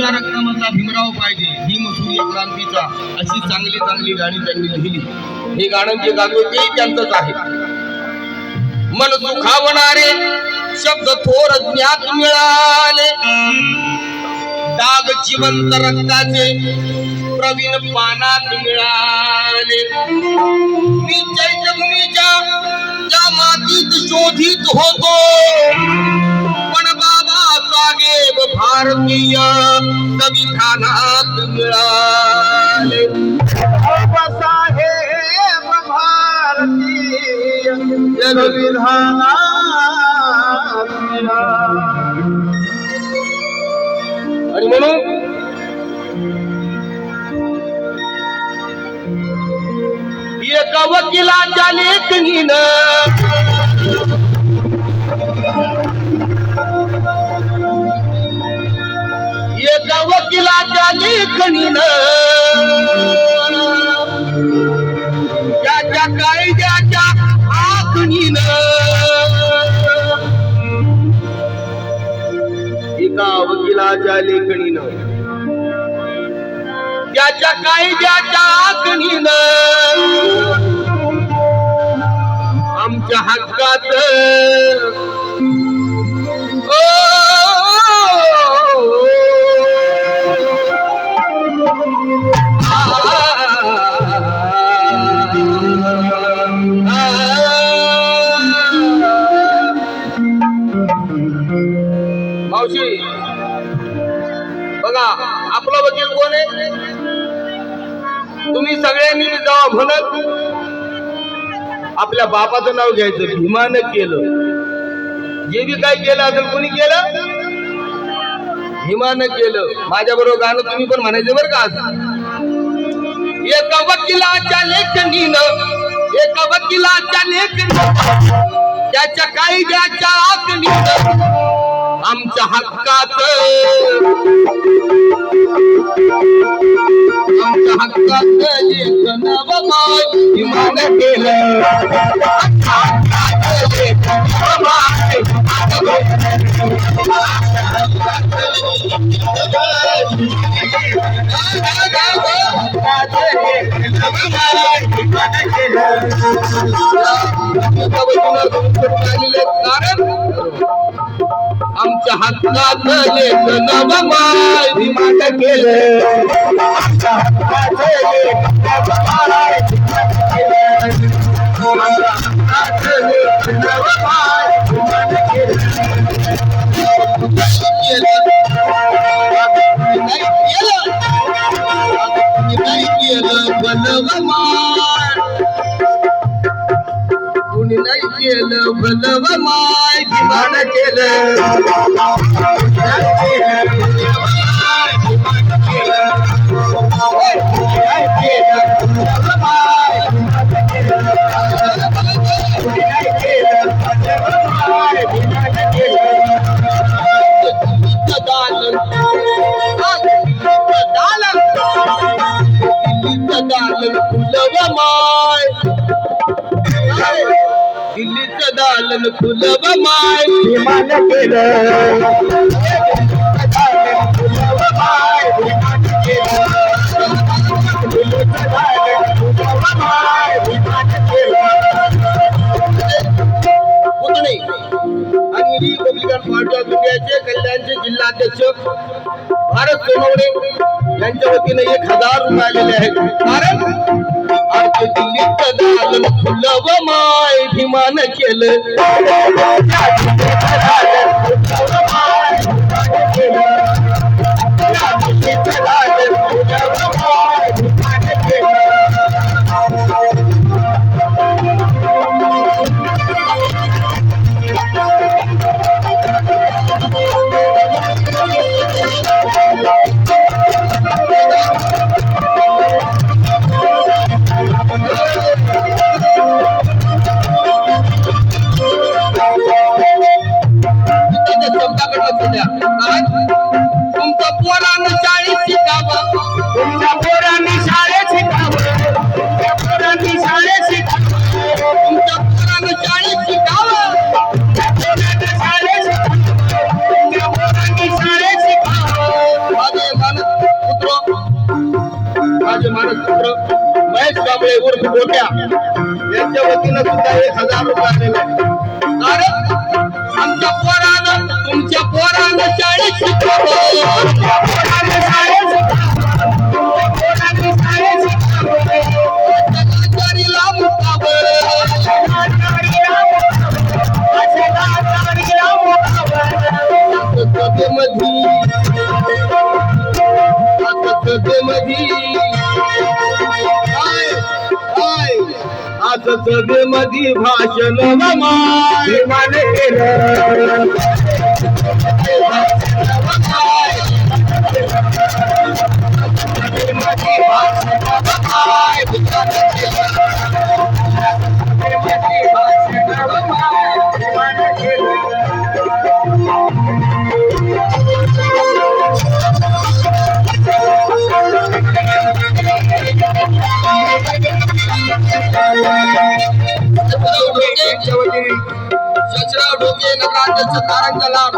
तुझ्या रक्तामधला भीमराव पाहिजे भीम सूर्य क्रांतीचा अशी चांगली चांगली गाणी त्यांनी लिहिली. हे गाण्यांचे जे ते त्यांचंच आहे. मन दुखावणारे शब्द थोर ज्ञात मिळाले. डाग जिवंत रक्ताचे प्रवीण पानात मिळाले. मी चैत्यभूमीच्या त्या मातीत शोधित होतो. भारतीय संविधानात मिळाले बाबासाहेब भारतीय संविधानात मिळाले. आणि म्हणून एका वकिलाच्या लेखनीनं वकिलाच्या लेखणीनं त्याच्या कायद्याच्या आखणीनं. एका वकिलाच्या लेखणीनं. त्याच्या कायद्याच्या आखणीनं. आमच्या हक्कात ओ, कोण आहे. तुम्ही सगळ्यांनी जेव्हा म्हणत आपल्या बापाचं नाव घ्यायचं भीमानं केलं. जे बी काय केलं असेल कोणी केलं? भीमानं केलं. माझ्या बरोबर गाणं तुम्ही पण म्हणायचं बरं का एका वकिलाच्या लेखनीनं एका वकिलाच्या लेखनी त्याच्या कायद्याच्या आखणीनं आमच्या हक्कात आमच्या हक्कात लेखन बघाय इमान केलं हक्कात लेखन बघाय. कारण आमच्या हक्कात लेखन बघाय इमान केलं कुणी नाही केलं भलं माय विमान केलं माय. दिल्लीचं दालन फुलव माय. विमान केलं. रिपब्लिकन पार्टी कल्याणचे जिल्हाध्यक्ष भारत सोनवणे यांच्या वतीने एक हजार रुपये आलेले आहेत. कारण आमचे दिल्लीचं दालन फुलव माय भीमान केलं. माय उर्फ यांच्या वतीनं सुद्धा एक हजार रुपये आलेले कारण आमच्या पोरानं तुमच्या पोरानं शाळेत शिकवलं मधी मुकाबलं आता सभेमधी भाषण नमाय विमान केलं सचराव ढोके नगराध्यक्ष तारण लाड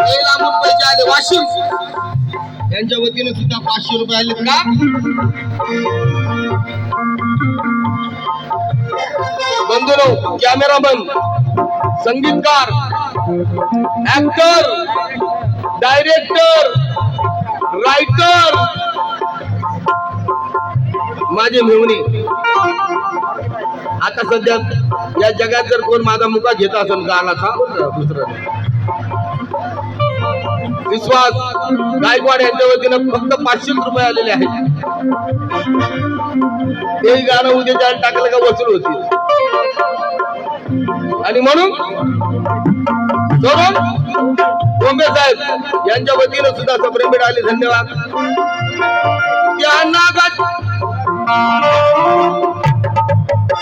पहिला लांबून आले वाशिम. यांच्या वतीने सुद्धा पाचशे रुपये आले. का? बंधुनो कॅमेरामन संगीतकार ऍक्टर डायरेक्टर रायटर माझे मेहुणे आता सध्या या जगात जर कोण माझा मुका घेत असेल गाला थांब दुसरं विश्वास गायकवाड यांच्या वतीनं फक्त पाचशे रुपये आलेले आहेत. ते गाणं उद्या टाकलं का वसूल होती आणि म्हणून सोडून बोंबे साहेब यांच्या वतीनं सुद्धा सप्रेमेट आले धन्यवाद. त्या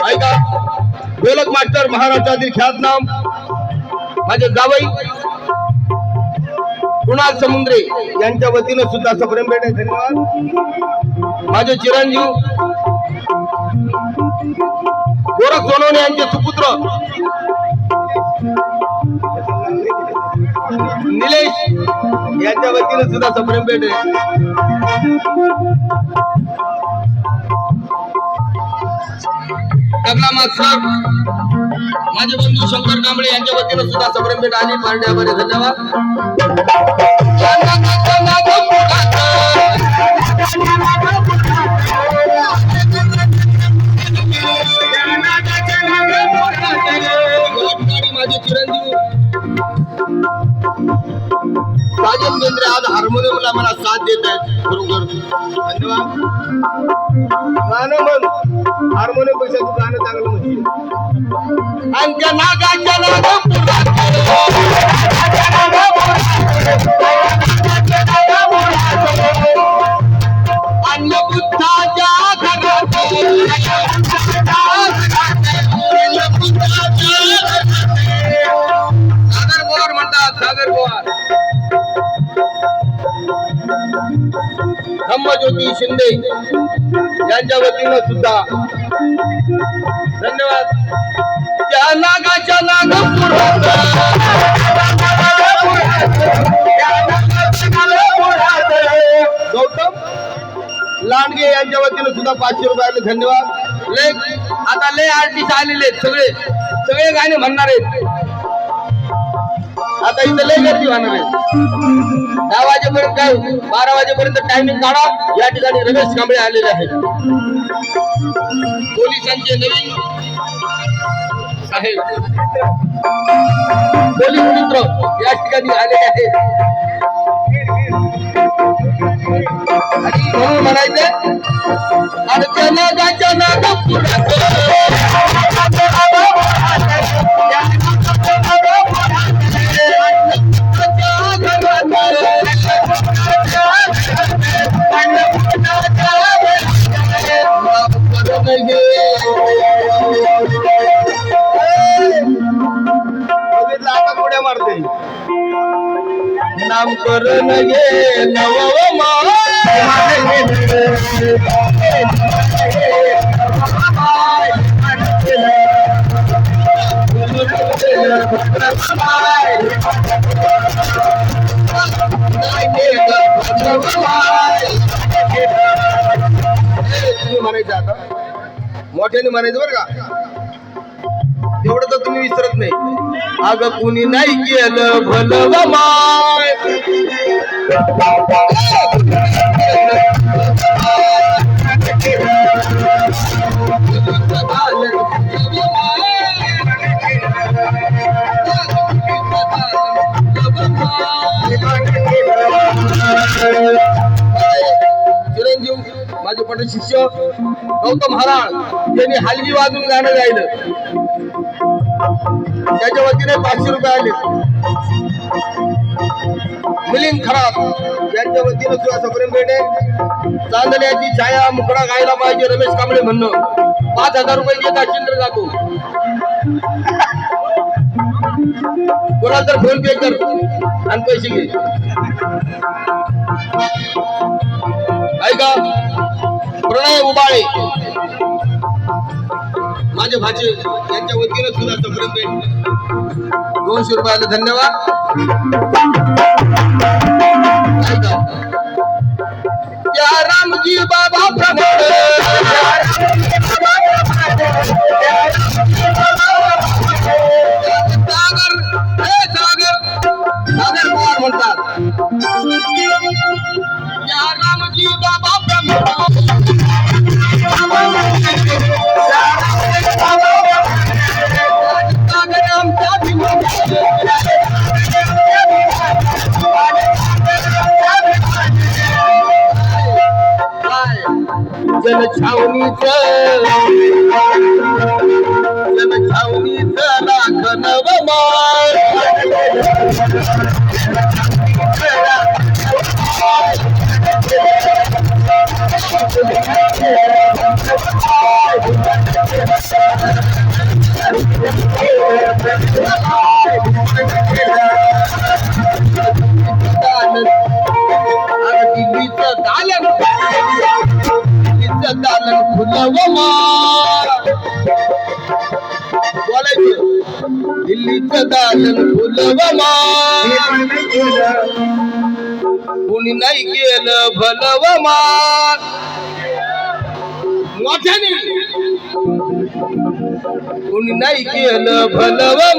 ऐका. गोलक मास्टर महाराष्ट्रातील ख्यातनाम माझे जावई कुणाल समुद्रे यांच्या वतीनं सुद्धा सप्रेम भेटे धन्यवाद. माझे चिरंजीव गोरख सोनवणे यांचे सुपुत्र निलेश यांच्या वतीनं सुद्धा सप्रेम भेटे तबला मागचा माझे बंधू शंकर कांबळे यांच्या वतीनं सुद्धा सप्रेम भेट आली पार्ट्यामध्ये धन्यवाद. बेंद्रे आज मला साथ देत. आहेत बरोबर गाणं म्हण हार्मोनियमपेक्षा तू गाणं चांगलं म्हणशील. नागाच्या सागर पवार म्हणतात सागर पवार. धम्मज्योती शिंदे यांच्या वतीनं सुद्धा धन्यवाद. त्या नागाच्या गौतम लांडगे यांच्या वतीनं सुद्धा पाचशे रुपयाला धन्यवाद. ले आता लय आर्टिस्ट आलेले सगळे. सगळे गाणे म्हणणार आहेत. आता इथं लय गर्दी होणार आहे. दहा वाजेपर्यंत काय बारा वाजेपर्यंत टायमिंग काढा. या ठिकाणी रमेश कांबळे आलेले आहेत. पोलिसांचे नवीन साहेब. पोलीस मित्र या ठिकाणी आलेले आहेत. आणि म्हणून म्हणायचं अडचण नामकरण घे म्हणायचं आता? मोठ्याने म्हणायचं बरं का? तेवढं तर तुम्ही विसरत नाही. अगं कुणी नाही केलं भलव माय. चिरंजीव माझे पट शिष्य गौतम हराळ यांनी हलगी वाजून गाणं गायलं. त्याच्या वतीने पाचशे रुपये आले. मिलिंद खराब. यांच्या वतीने सुद्धा सप्रेम पेठे चांदण्याची छाया मुकडा गायला पाहिजे रमेश कांबळे म्हणणं. पाच हजार रुपये घेता चिंद्र जातो. कोणाला तर फोन पे कर आणि पैसे घे. ऐका प्रणय उबाळे. माझे भाचे यांच्या वतीनं सुद्धा सप्रेम भेट दोनशे रुपयाला धन्यवाद. या रामजी बाबा प्रमाण. जन छावणीच जन छावणीच लाख नवमाळ दिल्लीचं दालन दिल्लीचं दालन दालन कुणी नाही केलं भलं मोठ्याने. कुणी नाही केलं भलं व